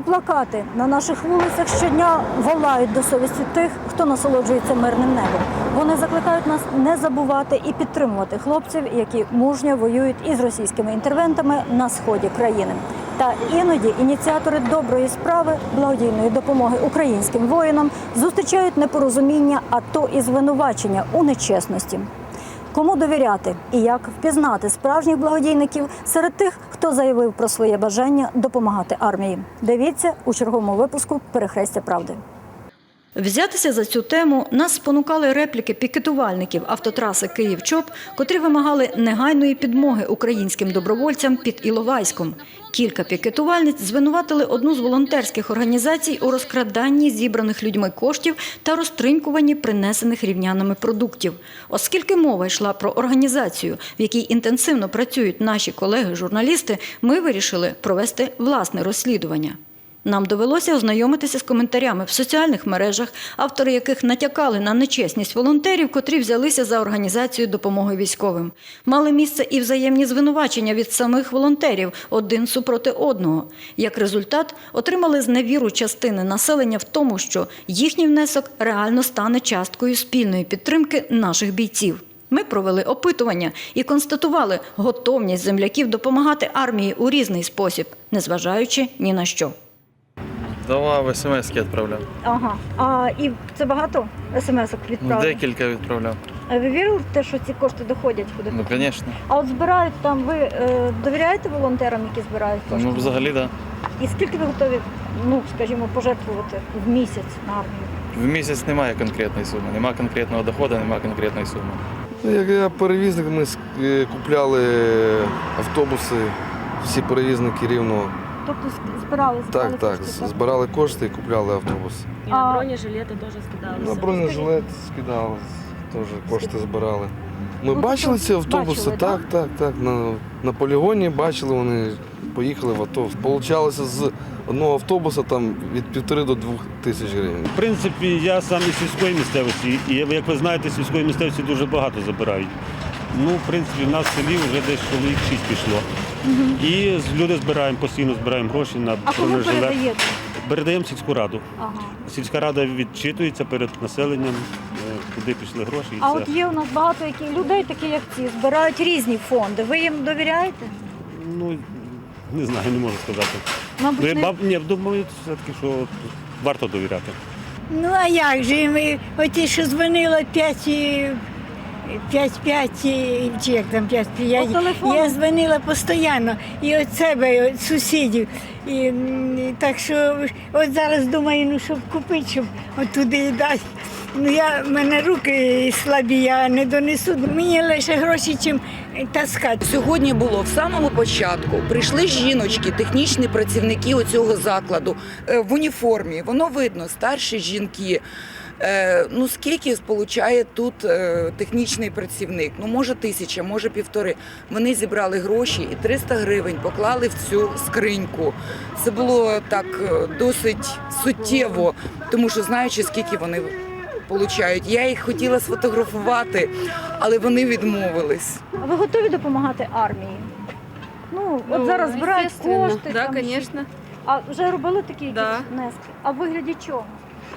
Такі плакати на наших вулицях щодня волають до совісті тих, хто насолоджується мирним небом. Вони закликають нас не забувати і підтримувати хлопців, які мужньо воюють із російськими інтервентами на сході країни. Та іноді ініціатори доброї справи благодійної допомоги українським воїнам зустрічають непорозуміння, а то і звинувачення у нечесності. Кому довіряти і як впізнати справжніх благодійників серед тих, хто заявив про своє бажання допомагати армії? Дивіться у черговому випуску Перехрестя правди. Взятися за цю тему нас спонукали репліки пікетувальників автотраси Київ-Чоп, котрі вимагали негайної підмоги українським добровольцям під Іловайськом. Кілька пікетувальниць звинуватили одну з волонтерських організацій у розкраданні зібраних людьми коштів та розтринькуванні принесених рівнянами продуктів. Оскільки мова йшла про організацію, в якій інтенсивно працюють наші колеги-журналісти, ми вирішили провести власне розслідування. Нам довелося ознайомитися з коментарями в соціальних мережах, автори яких натякали на нечесність волонтерів, котрі взялися за організацію допомоги військовим. Мали місце і взаємні звинувачення від самих волонтерів один супроти одного. Як результат, отримали зневіру частини населення в тому, що їхній внесок реально стане часткою спільної підтримки наших бійців. Ми провели опитування і констатували готовність земляків допомагати армії у різний спосіб, незважаючи ні на що. Давав смс відправляв. Ага. А і це багато смс-ок Ну, декілька відправляв. А ви вірили в те, що ці кошти доходять куди? Ну, звісно. А от збирають там, ви е, довіряєте волонтерам, які збирають кошти? Ну, взагалі, так. І скільки ви готові, ну, скажімо, пожертвувати в місяць на армію? В місяць немає конкретної суми, немає конкретного доходу, немає конкретної суми. Ну, Як я перевізник, ми е, купляли автобуси, всі перевізники рівно. Тобто збирали, збирали Так, так, кошти, збирали кошти і купляли автобуси. И А- на бронежилеты тоже скидались. На бронежилет скидали, теж кошти збирали. Ми Ну, бачили тобто ці автобуси, бачили, так, так, так. На, на полігоні бачили, вони поїхали в автобус. Получалося з одного автобуса там від півтори до двох тисяч гривень. В принципі, я сам із сільської місцевості, і як ви знаєте, з сільської місцевості дуже багато забирають. Ну, в принципі, в нас в селі вже десь чоловік шість пішло. І з- люди збираємо, постійно збираємо гроші на А кому бронежилет. передаєте? Передаємо в сільську раду. Ага. Сільська рада відчитується перед населенням, е, куди пішли гроші і А все. от є у нас багато які людей, такі як ці, збирають різні фонди. Ви їм довіряєте? Ну, не знаю, не можу сказати. Мабуть, Ну, я не... баб- ні, думаю, все-таки, що варто довіряти. Ну а як же ми, оті, що дзвонила 5 і 5-5, чи як там 5 я, я дзвонила постійно і від себе, і від сусідів. І, і так що от зараз думаю, ну щоб купити, щоб от туди дати. Ну я в мене руки слабі, я не донесу. Мені лише гроші, чим таскати. Сьогодні було в самому початку. Прийшли жіночки, технічні працівники оцього закладу е, в уніформі. Воно видно, старші жінки. Е, Ну скільки сполучає тут е, технічний працівник? Ну може тисяча, може півтори. Вони зібрали гроші і 300 гривень поклали в цю скриньку. Це було так е, досить суттєво, тому що знаючи, скільки вони получають. Я їх хотіла сфотографувати, але вони відмовились. А ви готові допомагати армії? Ну, от Ну, зараз збирають естественно. кошти. Да, там, конечно. А вже робили такі якісь Да. внески? А в вигляді чого?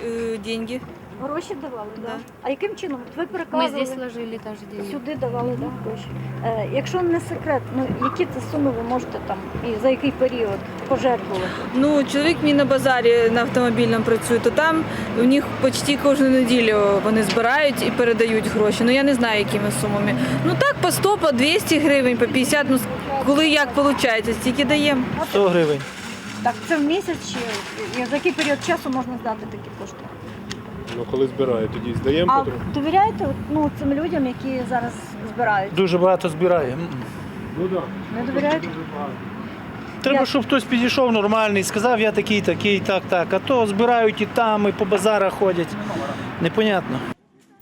Э, деньги. Гроші давали, да. Да. А яким чином? От Ви Мы переказували? здесь сложили тоже деньги. Сюди давали да, гроші. Е, якщо не секрет, ну які це суми ви можете там і за який період пожертвувати? Ну, чоловік мій на базарі на автомобільному працює, то там у них почти кожну неділю вони збирають і передають гроші. Ну я не знаю, якими сумами. Ну так, по 100, по 200 гривень, по 50, ну коли як виходить, стільки даємо. 100 гривень. Так, це в місяць чи і за який період часу можна здати такі кошти? Ну, коли збирає, тоді здаємо А потроху. довіряєте ну, цим людям, які зараз збирають? Дуже багато збирає. Ну так. Не довіряєте? Треба, щоб хтось підійшов нормальний, сказав, я такий, такий, так, так. А то збирають і там, і по базарах ходять. Непонятно.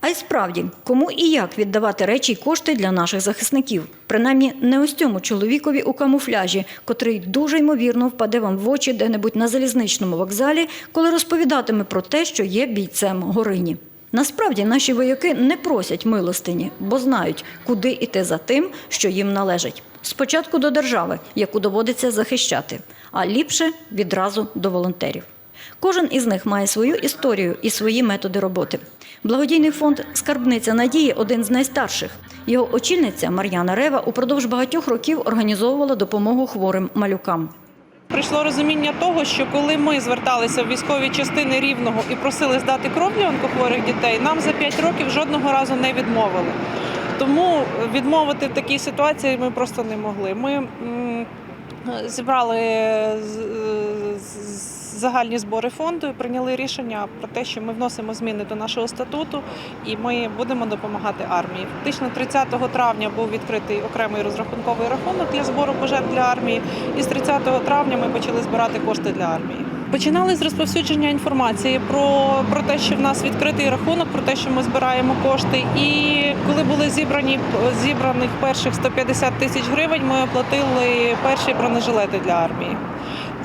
А й справді, кому і як віддавати речі й кошти для наших захисників? Принаймні, не ось цьому чоловікові у камуфляжі, котрий дуже ймовірно впаде вам в очі де-небудь на залізничному вокзалі, коли розповідатиме про те, що є бійцем Горині. Насправді наші вояки не просять милостині, бо знають, куди іти за тим, що їм належить. Спочатку до держави, яку доводиться захищати, а ліпше відразу до волонтерів. Кожен із них має свою історію і свої методи роботи. Благодійний фонд Скарбниця надії один з найстарших. Його очільниця Мар'яна Рева упродовж багатьох років організовувала допомогу хворим малюкам. Прийшло розуміння того, що коли ми зверталися в військові частини рівного і просили здати кров для онкохворих дітей, нам за 5 років жодного разу не відмовили. Тому відмовити в такій ситуації ми просто не могли. Ми зібрали з- загальні збори фонду і прийняли рішення про те, що ми вносимо зміни до нашого статуту і ми будемо допомагати армії. Фактично 30 травня був відкритий окремий розрахунковий рахунок для збору пожертв для армії, і з 30 травня ми почали збирати кошти для армії. Починали з розповсюдження інформації про, про те, що в нас відкритий рахунок, про те, що ми збираємо кошти. І коли були зібрані зібраних перших 150 тисяч гривень, ми оплатили перші бронежилети для армії.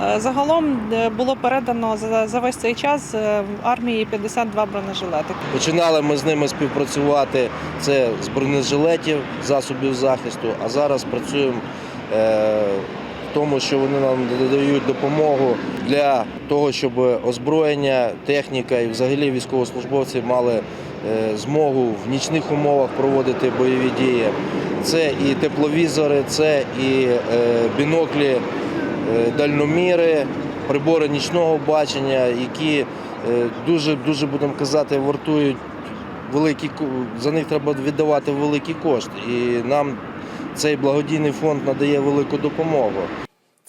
Е, Загалом е, було передано за, весь цей час е, армії 52 бронежилети. Починали ми з ними співпрацювати це з бронежилетів, засобів захисту, а зараз працюємо в тому, що вони нам надають допомогу для того, щоб озброєння, техніка і взагалі військовослужбовці мали змогу в нічних умовах проводити бойові дії. Це і тепловізори, це і біноклі, дальноміри, прибори нічного бачення, які е, дуже, дуже будемо казати, вартують великі за них треба віддавати великі кошти. І нам цей благодійний фонд надає велику допомогу.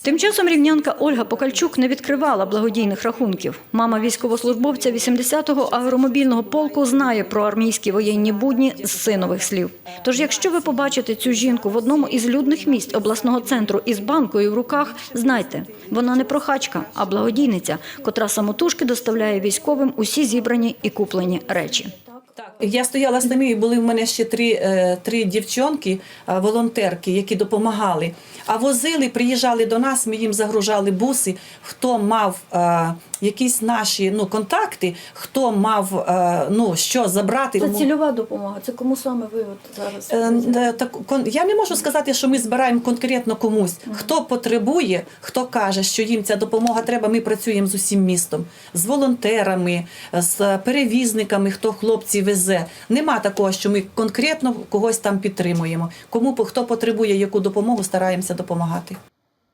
Тим часом рівнянка Ольга Покальчук не відкривала благодійних рахунків. Мама військовослужбовця 80-го аеромобільного полку знає про армійські воєнні будні з синових слів. Тож, якщо ви побачите цю жінку в одному із людних місць обласного центру із банкою в руках, знайте, вона не прохачка, а благодійниця, котра самотужки доставляє військовим усі зібрані і куплені речі. Я стояла з ними, і були в мене ще три, е, три дівчонки, е, волонтерки, які допомагали. А возили, приїжджали до нас, ми їм загружали буси. Хто мав е, якісь наші ну, контакти, хто мав е, ну, що забрати. Це цільова допомога. Це кому саме ви от зараз? Е, е, так, я не можу сказати, що ми збираємо конкретно комусь. Хто потребує, хто каже, що їм ця допомога треба. Ми працюємо з усім містом, з волонтерами, з перевізниками, хто хлопці везе. Нема такого, що ми конкретно когось там підтримуємо. Кому по- хто потребує яку допомогу, стараємося допомагати.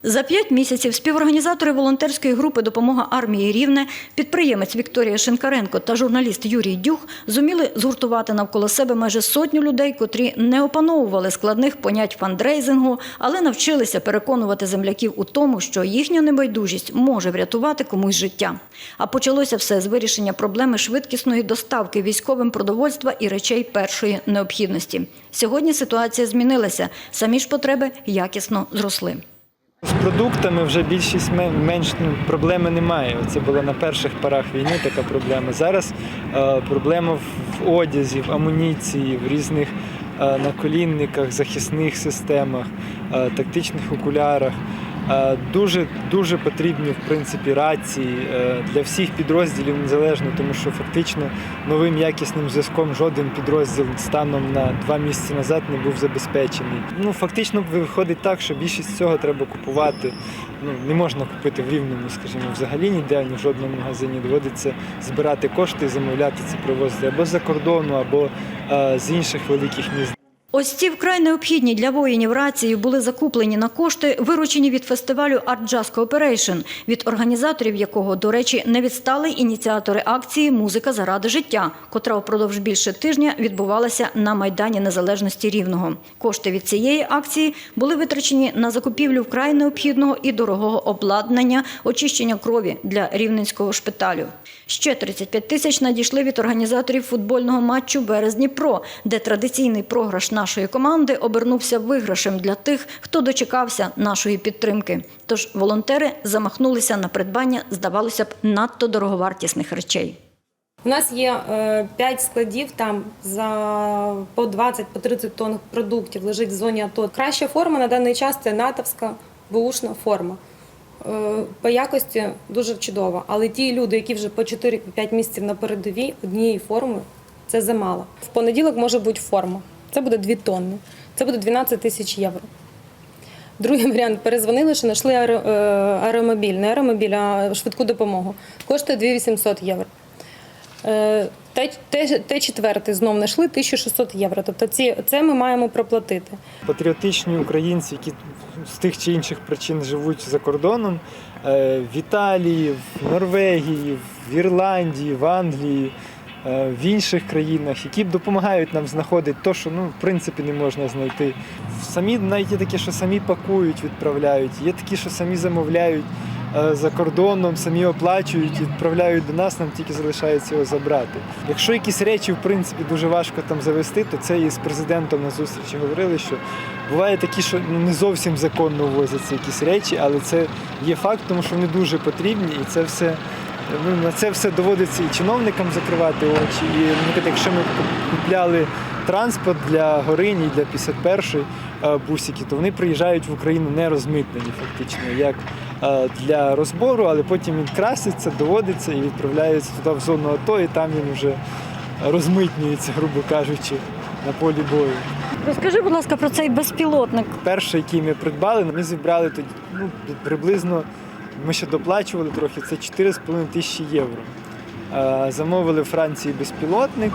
За п'ять місяців співорганізатори волонтерської групи Допомога армії Рівне, підприємець Вікторія Шинкаренко та журналіст Юрій Дюх зуміли згуртувати навколо себе майже сотню людей, котрі не опановували складних понять фандрейзингу, але навчилися переконувати земляків у тому, що їхня небайдужість може врятувати комусь життя. А почалося все з вирішення проблеми швидкісної доставки військовим продовольства і речей першої необхідності. Сьогодні ситуація змінилася. Самі ж потреби якісно зросли. З продуктами вже більшість менш ну, проблеми немає. Це була на перших порах війни така проблема. Зараз е, проблема в, в одязі, в амуніції, в різних е, наколінниках, захисних системах, е, тактичних окулярах. Е, Дуже дуже потрібні в принципі рації е, для всіх підрозділів незалежно, тому що фактично новим якісним зв'язком жоден підрозділ станом на два місяці назад не був забезпечений. Ну фактично виходить так, що більшість цього треба купувати. Ну не можна купити в рівному, скажімо, взагалі ніде ні в жодному магазині. Доводиться збирати кошти і замовляти це привозити або з-за кордону, або е, з інших великих міст. Ось ці вкрай необхідні для воїнів рації були закуплені на кошти, виручені від фестивалю Art Jazz Cooperation, від організаторів якого, до речі, не відстали ініціатори акції Музика заради життя, котра упродовж більше тижня відбувалася на Майдані Незалежності Рівного. Кошти від цієї акції були витрачені на закупівлю вкрай необхідного і дорогого обладнання, очищення крові для рівненського шпиталю. Ще 35 тисяч надійшли від організаторів футбольного матчу Березні Про, де традиційний програш нашої команди обернувся виграшем для тих, хто дочекався нашої підтримки. Тож волонтери замахнулися на придбання, здавалося б, надто дороговартісних речей. У нас є е, 5 складів там за по 20 по 30 тонн продуктів лежить в зоні АТО. Краща форма на даний час це натовська бушна форма. Е, По якості дуже чудова. Але ті люди, які вже по 4-5 місяців на передовій, однієї форми це замало. В понеділок може бути форма. Це буде 2 тонни. Це буде 12 тисяч євро. Другий варіант перезвонили, що знайшли е, аеромобіль, не аеромобіль, а швидку допомогу. Коштує 2800 євро. Е, Т, Т, Т4 знов знайшли 1600 євро. Тобто ці, це ми маємо проплатити. Патріотичні українці, які з тих чи інших причин живуть за кордоном, е, в Італії, в Норвегії, в Ірландії, в Англії, в інших країнах, які допомагають нам знаходити те, що ну, в принципі не можна знайти. Самі навіть є такі, що самі пакують, відправляють, є такі, що самі замовляють е, за кордоном, самі оплачують, відправляють до нас, нам тільки залишається його забрати. Якщо якісь речі, в принципі, дуже важко там завести, то це і з президентом на зустрічі говорили, що буває такі, що ну, не зовсім законно ввозяться якісь речі, але це є факт, тому що вони дуже потрібні, і це все. Ну, на це все доводиться і чиновникам закривати очі. І, наприклад, якщо ми купляли транспорт для Горині, для 51-ї е, бусики, то вони приїжджають в Україну не розмитнені, фактично, як е, для розбору, але потім він краситься, доводиться і відправляється туди в зону АТО, і там він вже розмитнюється, грубо кажучи, на полі бою. Розкажи, будь ласка, про цей безпілотник. Перший, який ми придбали, ми зібрали тоді ну, приблизно, ми ще доплачували трохи, це 4,5 тисячі євро. Е, Замовили в Франції безпілотник.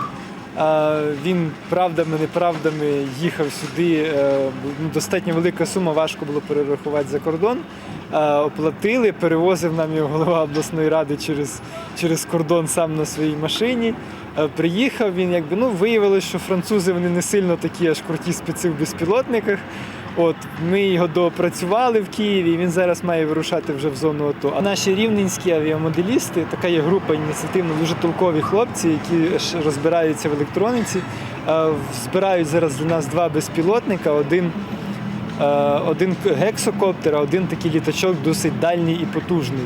Е, Він правдами, неправдами їхав сюди. е, ну, Достатньо велика сума, важко було перерахувати за кордон. Оплатили, перевозив нам його голова обласної ради через, через кордон сам на своїй машині. Приїхав він, якби ну виявилося, що французи вони не сильно такі аж круті спеці в безпілотниках. От ми його доопрацювали в Києві. Він зараз має вирушати вже в зону АТО. А наші рівненські авіамоделісти, така є група ініціативна, дуже толкові хлопці, які розбираються в електроніці. е, Збирають зараз для нас два безпілотника. Один е, один гексокоптер, а один такий літачок досить дальній і потужний.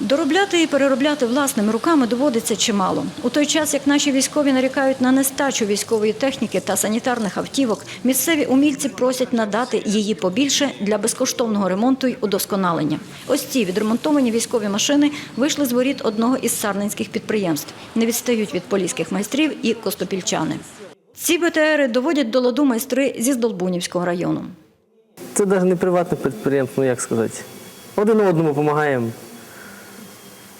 Доробляти і переробляти власними руками доводиться чимало. У той час, як наші військові нарікають на нестачу військової техніки та санітарних автівок, місцеві умільці просять надати її побільше для безкоштовного ремонту й удосконалення. Ось ці відремонтовані військові машини вийшли з воріт одного із сарненських підприємств. Не відстають від поліських майстрів і костопільчани. Ці БТРи доводять до ладу майстри зі Здолбунівського району. Це навіть не приватне підприємство, ну як сказати. Один одному допомагаємо.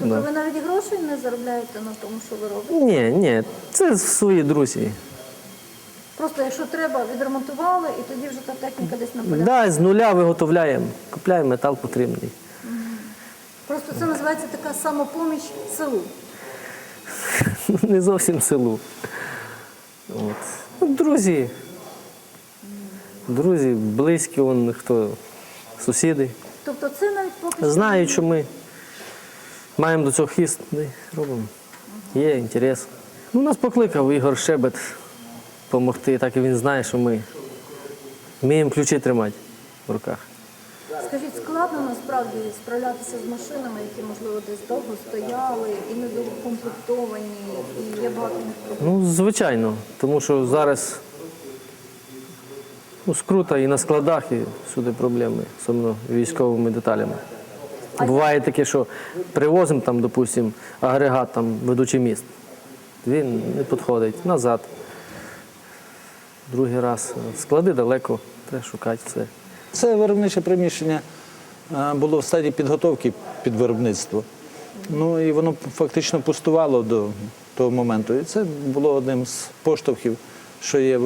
Да. ви навіть грошей не заробляєте на тому, що ви робите? Ні, ні, це свої друзі. Просто якщо треба, відремонтували, і тоді вже та техніка десь на полях. Да, з нуля виготовляємо, купляємо метал потрібний. Просто це називається така самопоміч селу. Не зовсім селу. От. Ну, друзі. Друзі, близькі, вон, хто, сусіди. Тобто це навіть поки що Знають, що ми маємо до цього хіст, робимо. Є інтерес. Ну, нас покликав Ігор Шебет допомогти, так і він знає, що ми вміємо ключі тримати в руках. Скажіть, складно насправді справлятися з машинами, які, можливо, десь довго стояли і недокомплектовані, і є багато них проблем. Ну, звичайно, тому що зараз ну, скрута і на складах, і всюди проблеми, особливо військовими деталями. Буває таке, що привозимо там, допустимо, агрегат, там, ведучий міст. Він не підходить назад. Другий раз. Склади далеко, треба шукати все. Це виробниче приміщення е, було в стадії підготовки під виробництво. Ну і воно фактично пустувало до того моменту. І це було одним з поштовхів, що є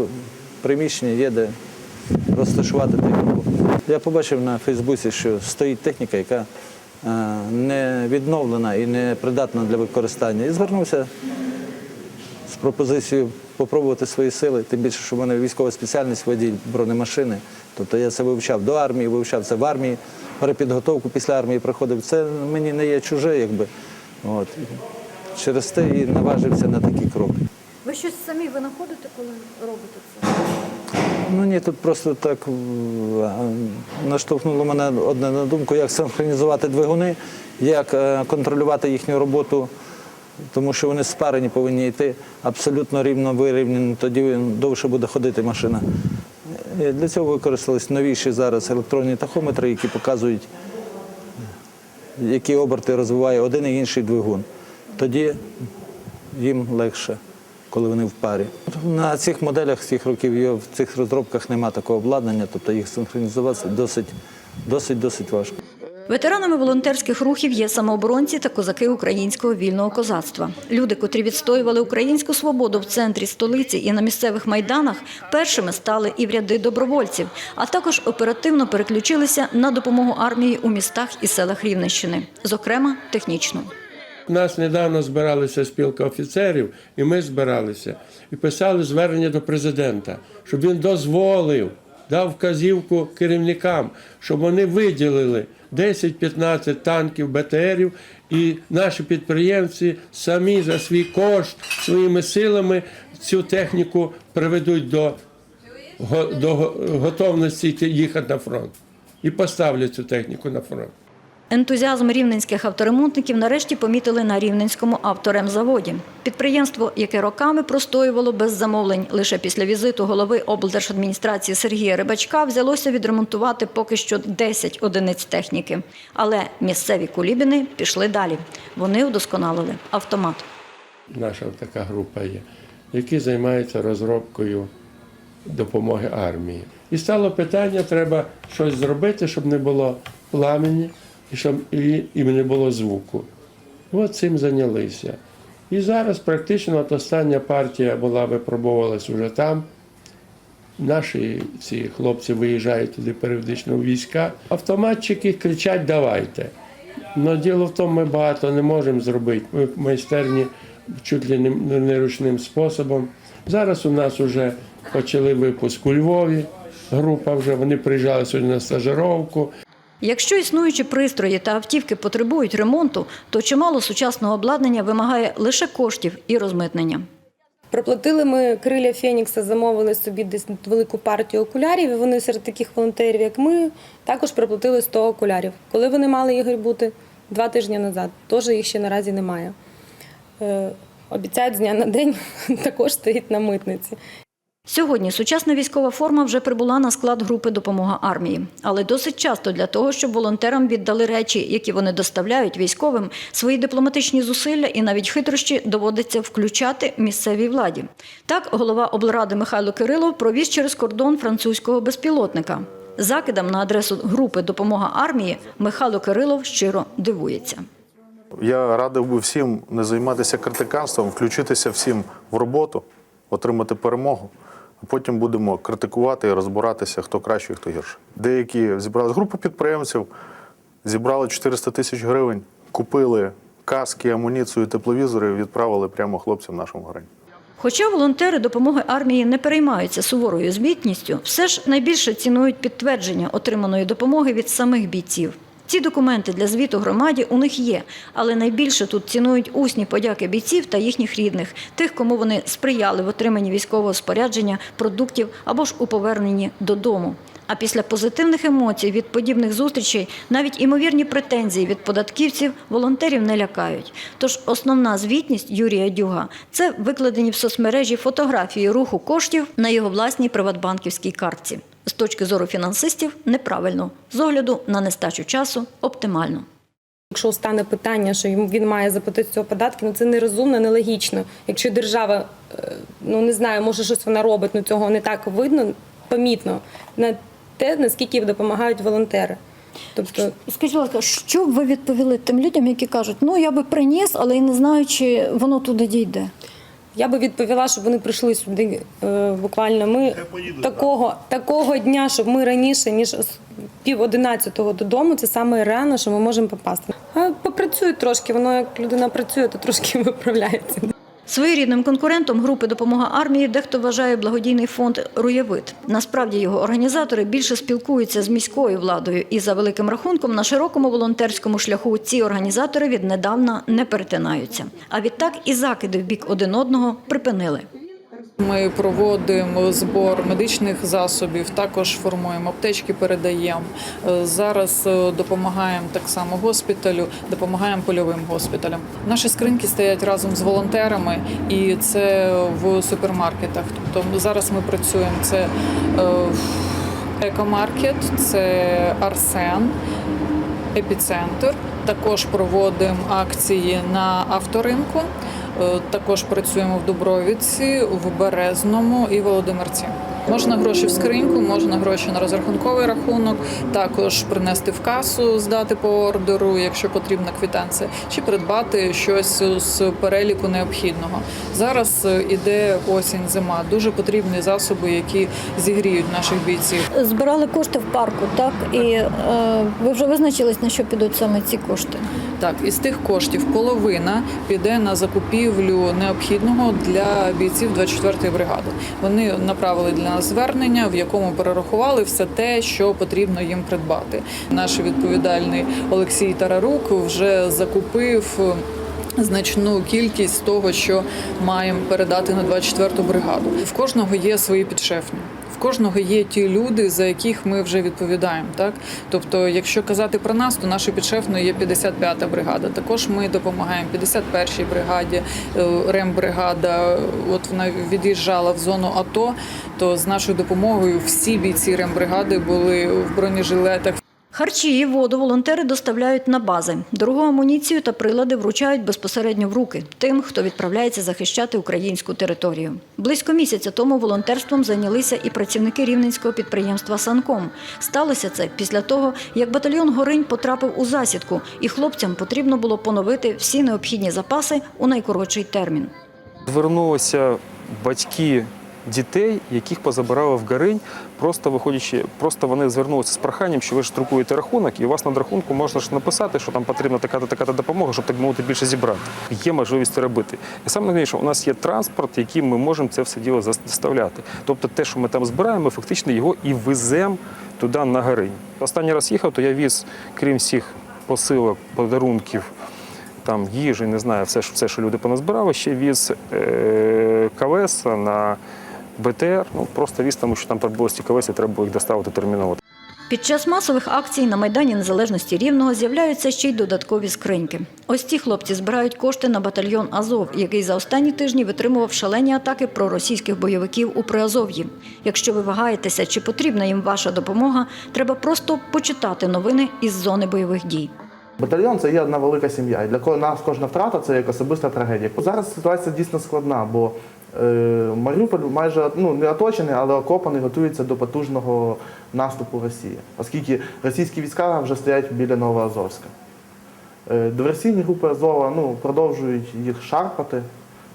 приміщення, є де розташувати техніку. Я побачив на Фейсбуці, що стоїть техніка, яка не відновлена і не придатна для використання. І звернувся з пропозицією попробувати свої сили, тим більше, що в мене військова спеціальність водій бронемашини. Тобто я це вивчав до армії, вивчав це в армії, перепідготовку після армії проходив. Це мені не є чуже, якби. От. Через те і наважився на такі кроки. Ви щось самі винаходите, коли робите це? Ну ні, тут просто так е, наштовхнуло мене одне на думку, як синхронізувати двигуни, як е, контролювати їхню роботу, тому що вони спарені повинні йти абсолютно рівно вирівняні, тоді довше буде ходити машина. Е, Для цього використались новіші зараз електронні тахометри, які показують, які оберти розвиває один і інший двигун. Тоді їм легше коли вони в парі. На цих моделях цих років в цих розробках немає такого обладнання, тобто їх синхронізувати досить, досить, досить важко. Ветеранами волонтерських рухів є самооборонці та козаки українського вільного козацтва. Люди, котрі відстоювали українську свободу в центрі столиці і на місцевих майданах, першими стали і в ряди добровольців, а також оперативно переключилися на допомогу армії у містах і селах Рівненщини, зокрема технічну. Нас недавно збиралася спілка офіцерів, і ми збиралися і писали звернення до президента, щоб він дозволив, дав вказівку керівникам, щоб вони виділили 10-15 танків БТРів, і наші підприємці самі за свій кошт, своїми силами цю техніку приведуть до, до готовності їхати на фронт і поставлять цю техніку на фронт. Ентузіазм рівненських авторемонтників нарешті помітили на рівненському авторемзаводі. Підприємство, яке роками простоювало без замовлень, лише після візиту голови облдержадміністрації Сергія Рибачка взялося відремонтувати поки що 10 одиниць техніки. Але місцеві кулібіни пішли далі. Вони удосконалили автомат. наша така група є, які займаються розробкою допомоги армії. І стало питання, треба щось зробити, щоб не було пламені і щоб і, і не було звуку. От цим зайнялися. І зараз практично от остання партія була випробовувалась уже там. Наші ці хлопці виїжджають туди періодично в війська. Автоматчики кричать давайте. Но діло в тому, ми багато не можемо зробити. Ми в майстерні чуть ли не, не ручним способом. Зараз у нас вже почали випуск у Львові. Група вже вони приїжджали сьогодні на стажировку. Якщо існуючі пристрої та автівки потребують ремонту, то чимало сучасного обладнання вимагає лише коштів і розмитнення. Проплатили ми криля Фенікса, замовили собі десь велику партію окулярів. І вони серед таких волонтерів, як ми, також проплатили 100 окулярів. Коли вони мали Ігор бути два тижні назад, теж їх ще наразі немає. Е, Обіцяють з дня на день також стоїть на митниці. Сьогодні сучасна військова форма вже прибула на склад групи допомога армії, але досить часто для того, щоб волонтерам віддали речі, які вони доставляють військовим, свої дипломатичні зусилля і навіть хитрощі доводиться включати місцевій владі. Так, голова облради Михайло Кирилов провіз через кордон французького безпілотника. Закидам на адресу групи допомога армії Михайло Кирилов щиро дивується. Я радив би всім не займатися критиканством, включитися всім в роботу, отримати перемогу. А потім будемо критикувати і розбиратися, хто краще, хто гірше. Деякі зібрали групу підприємців, зібрали 400 тисяч гривень, купили каски, амуніцію, тепловізори і відправили прямо хлопцям нашому грані. Хоча волонтери допомоги армії не переймаються суворою звітністю, все ж найбільше цінують підтвердження отриманої допомоги від самих бійців. Ці документи для звіту громаді у них є, але найбільше тут цінують усні подяки бійців та їхніх рідних, тих, кому вони сприяли в отриманні військового спорядження, продуктів або ж у поверненні додому. А після позитивних емоцій від подібних зустрічей навіть імовірні претензії від податківців волонтерів не лякають. Тож основна звітність Юрія Дюга це викладені в соцмережі фотографії руху коштів на його власній приватбанківській картці. З точки зору фінансистів неправильно, з огляду на нестачу часу оптимально. Якщо стане питання, що йому він має заплатити цього податки, ну це нерозумно, нелогічно. Якщо держава, е, ну не знаю, може щось вона робить, ну цього не так видно, помітно на те, наскільки допомагають волонтери. Тобто, Скажіть, будь ласка, що б ви відповіли тим людям, які кажуть, ну я би приніс, але я не знаю, чи воно туди дійде. Я би відповіла, щоб вони прийшли сюди е, буквально ми такого, такого дня, щоб ми раніше, ніж з пів одинадцятого додому, це саме рано, що ми можемо попасти. А попрацюють трошки, воно як людина працює, то трошки виправляється. Своєрідним конкурентом групи допомога армії дехто вважає благодійний фонд Руєвит. Насправді його організатори більше спілкуються з міською владою, і за великим рахунком на широкому волонтерському шляху ці організатори віднедавна не перетинаються. А відтак і закиди в бік один одного припинили. Ми проводимо збор медичних засобів, також формуємо аптечки, передаємо. Е, Зараз е, допомагаємо так само госпіталю, допомагаємо польовим госпіталям. Наші скриньки стоять разом з волонтерами, і це в супермаркетах. Тобто зараз ми працюємо. Це е, екомаркет, це Арсен. Епіцентр. Також проводимо акції на авторинку. Е, Також працюємо в Дубровіці, в Березному і Володимирці. Можна гроші в скриньку, можна гроші на розрахунковий рахунок, також принести в касу, здати по ордеру, якщо потрібна квитанція, чи придбати щось з переліку необхідного. Зараз е, іде осінь, зима. Дуже потрібні засоби, які зігріють наших бійців. Збирали кошти в парку, так? І е, ви вже визначились, на що підуть саме ці кошти? Так, із тих коштів половина піде на закупівлю необхідного для бійців 24-ї бригади. Вони направили для нас звернення, в якому перерахували все те, що потрібно їм придбати. Наш відповідальний Олексій Тарарук вже закупив. Значну кількість того, що маємо передати на 24-ту бригаду. В кожного є свої підшефні. Кожного є ті люди, за яких ми вже відповідаємо. Так, тобто, якщо казати про нас, то нашою підшефною є 55-та бригада. Також ми допомагаємо 51-й бригаді, е, рембригада. От вона від'їжджала в зону АТО. То з нашою допомогою всі бійці рембригади були в бронежилетах. Харчі і воду волонтери доставляють на бази. Дорогу амуніцію та прилади вручають безпосередньо в руки тим, хто відправляється захищати українську територію. Близько місяця тому волонтерством зайнялися і працівники рівненського підприємства Санком. Сталося це після того, як батальйон Горинь потрапив у засідку, і хлопцям потрібно було поновити всі необхідні запаси у найкоротший термін. Звернулися батьки дітей, яких позабирали в Горинь, просто виходячи, просто вони звернулися з проханням, що ви ж друкуєте рахунок, і у вас на рахунку можна ж написати, що там потрібна така-то така допомога, щоб так мовити більше зібрати. Є можливість це робити. І саме найголовніше, у нас є транспорт, яким ми можемо це все діло доставляти. Тобто те, що ми там збираємо, ми фактично його і веземо туди на Горинь. Останній раз їхав, то я віз, крім всіх посилок, подарунків там їжі, не знаю, все, що- все, що люди поназбирали, ще віз е, колеса на БТР. Ну просто віз, тому що там прибулось ці і треба було їх доставити терміново. Під час масових акцій на Майдані Незалежності Рівного з'являються ще й додаткові скриньки. Ось ці хлопці збирають кошти на батальйон Азов, який за останні тижні витримував шалені атаки проросійських бойовиків у Приазов'ї. Якщо ви вагаєтеся, чи потрібна їм ваша допомога, треба просто почитати новини із зони бойових дій. Батальйон це є одна велика сім'я. І для ко- нас кожна втрата це як особиста трагедія. Зараз ситуація дійсно складна, бо Маріуполь майже ну, не оточений, але окопаний, готується до потужного наступу Росії, оскільки російські війська вже стоять біля Новоазовська. Е, диверсійні групи Азова ну, продовжують їх шарпати.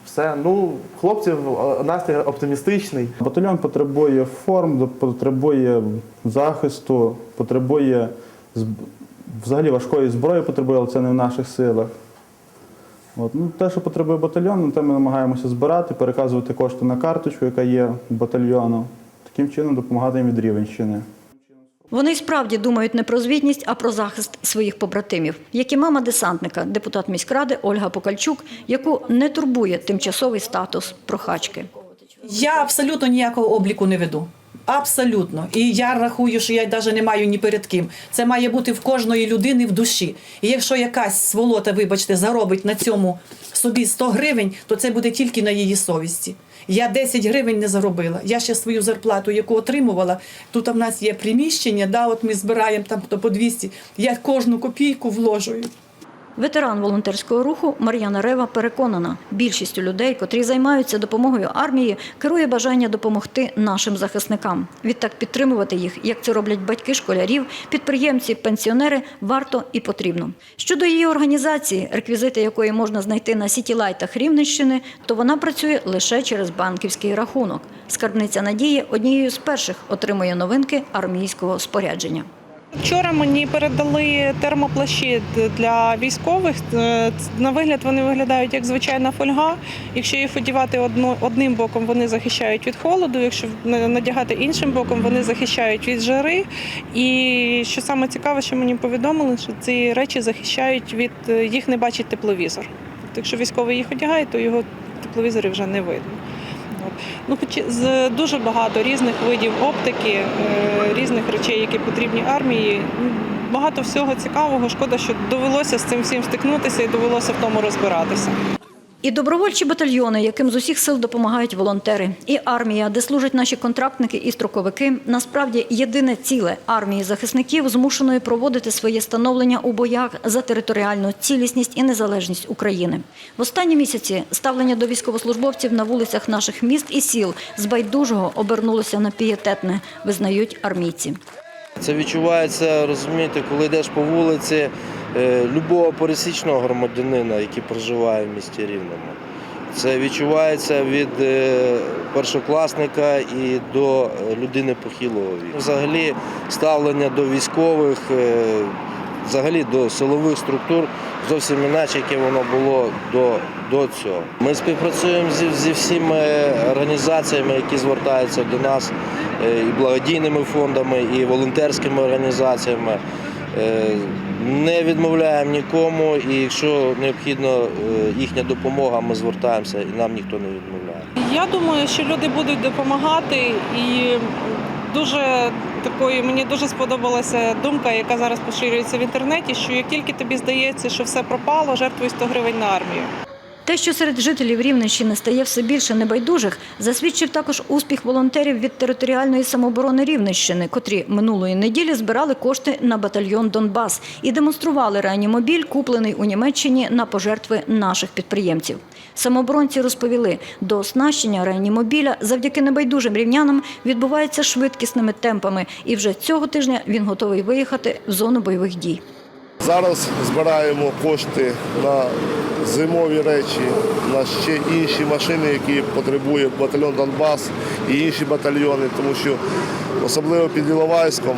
Все, ну, хлопців е, настрій оптимістичний. Батальйон потребує форм, потребує захисту, потребує взагалі важкої зброї потребує, але це не в наших силах. От. Ну, те, що потребує батальйон, те ми намагаємося збирати, переказувати кошти на карточку, яка є батальйону. Таким чином допомагати їм від Рівенщини. Вони й справді думають не про звітність, а про захист своїх побратимів, як і мама десантника, депутат міськради Ольга Покальчук, яку не турбує тимчасовий статус прохачки. Я абсолютно ніякого обліку не веду. Абсолютно. І я рахую, що я навіть не маю ні перед ким. Це має бути в кожної людини в душі. І якщо якась сволота, вибачте, заробить на цьому собі 100 гривень, то це буде тільки на її совісті. Я 10 гривень не заробила. Я ще свою зарплату, яку отримувала. Тут в нас є приміщення, да, от ми збираємо там по 200. Я кожну копійку вложую. Ветеран волонтерського руху Мар'яна Рева переконана, більшістю людей, котрі займаються допомогою армії, керує бажання допомогти нашим захисникам. Відтак підтримувати їх, як це роблять батьки школярів, підприємці, пенсіонери, варто і потрібно. Щодо її організації, реквізити якої можна знайти на сітілайтах Рівненщини, то вона працює лише через банківський рахунок. Скарбниця Надії однією з перших отримує новинки армійського спорядження. Вчора мені передали термоплащі для військових. Е, На вигляд вони виглядають як звичайна фольга. Якщо їх одягати одним боком, вони захищають від холоду. Якщо на- надягати іншим боком, вони захищають від жари. І що саме цікаве, що мені повідомили, що ці речі захищають від е, їх не бачить тепловізор. Тобто, якщо військовий їх одягає, то його тепловізорі вже не видно. Ну, з дуже багато різних видів оптики, е, різних речей, які потрібні армії. Багато всього цікавого. Шкода, що довелося з цим всім стикнутися і довелося в тому розбиратися. І добровольчі батальйони, яким з усіх сил допомагають волонтери, і армія, де служать наші контрактники і строковики, насправді єдине ціле армії захисників, змушеної проводити своє становлення у боях за територіальну цілісність і незалежність України. В останні місяці ставлення до військовослужбовців на вулицях наших міст і сіл з байдужого обернулося на пієтетне, визнають армійці. Це відчувається, розумієте, коли йдеш по вулиці любого пересічного громадянина, який проживає в місті Рівному. Це відчувається від е, першокласника і до е, людини похилого віку. Взагалі ставлення до військових, е, взагалі до силових структур зовсім іначе, яке воно було до, до цього. Ми співпрацюємо зі, зі всіма організаціями, які звертаються до нас, е, і благодійними фондами, і волонтерськими організаціями. Не відмовляємо нікому, і якщо необхідна е, їхня допомога, ми звертаємося і нам ніхто не відмовляє. Я думаю, що люди будуть допомагати і дуже такої мені дуже сподобалася думка, яка зараз поширюється в інтернеті, що як тільки тобі здається, що все пропало, жертвуй 100 гривень на армію. Те, що серед жителів Рівненщини стає все більше небайдужих, засвідчив також успіх волонтерів від територіальної самооборони Рівненщини, котрі минулої неділі збирали кошти на батальйон Донбас і демонстрували реанімобіль, куплений у Німеччині на пожертви наших підприємців. Самооборонці розповіли, до оснащення реанімобіля завдяки небайдужим рівнянам відбувається швидкісними темпами, і вже цього тижня він готовий виїхати в зону бойових дій. Зараз збираємо кошти на зимові речі, на ще інші машини, які потребує батальйон Донбас і інші батальйони, тому що особливо під Іловайськом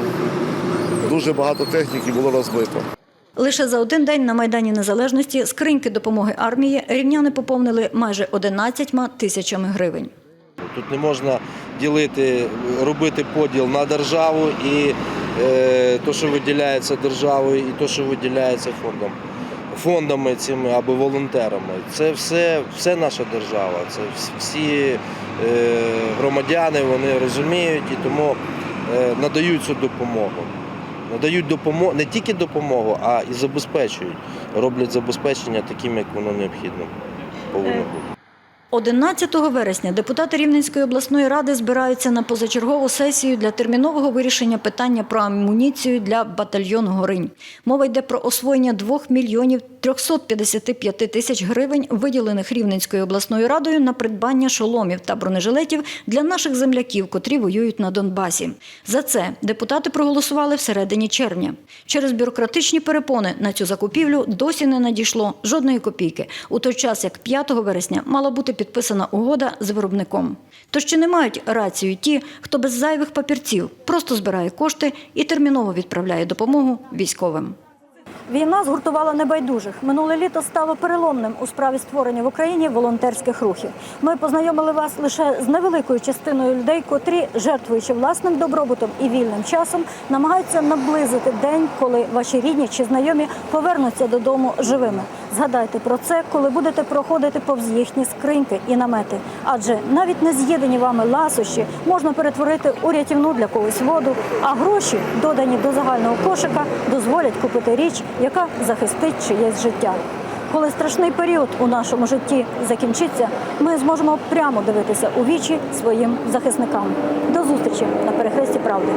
дуже багато техніки було розбито. Лише за один день на Майдані Незалежності скриньки допомоги армії рівняни поповнили майже 11 тисячами гривень. Тут не можна ділити, робити поділ на державу і то, що виділяється державою, і то, що виділяється фондом, фондами цими або волонтерами. Це все, все наша держава. Це всі е, громадяни вони розуміють і тому е, надають цю допомогу. Надають допомогу не тільки допомогу, а і забезпечують. Роблять забезпечення таким, як воно необхідно повинно бути. 11 вересня депутати Рівненської обласної ради збираються на позачергову сесію для термінового вирішення питання про амуніцію для батальйону Горинь. Мова йде про освоєння 2 мільйонів 355 тисяч гривень, виділених Рівненською обласною радою на придбання шоломів та бронежилетів для наших земляків, котрі воюють на Донбасі. За це депутати проголосували всередині червня. Через бюрократичні перепони на цю закупівлю досі не надійшло жодної копійки, у той час як 5 вересня мала бути підписана угода з виробником. Тож чи не мають рацію ті, хто без зайвих папірців просто збирає кошти і терміново відправляє допомогу військовим? Війна згуртувала небайдужих. Минуле літо стало переломним у справі створення в Україні волонтерських рухів. Ми познайомили вас лише з невеликою частиною людей, котрі, жертвуючи власним добробутом і вільним часом, намагаються наблизити день, коли ваші рідні чи знайомі повернуться додому живими. Згадайте про це, коли будете проходити повз їхні скриньки і намети. Адже навіть не з'їдені вами ласощі можна перетворити у рятівну для когось воду, а гроші, додані до загального кошика, дозволять купити річ, яка захистить чиєсь життя. Коли страшний період у нашому житті закінчиться, ми зможемо прямо дивитися у вічі своїм захисникам. До зустрічі на перехресті правди.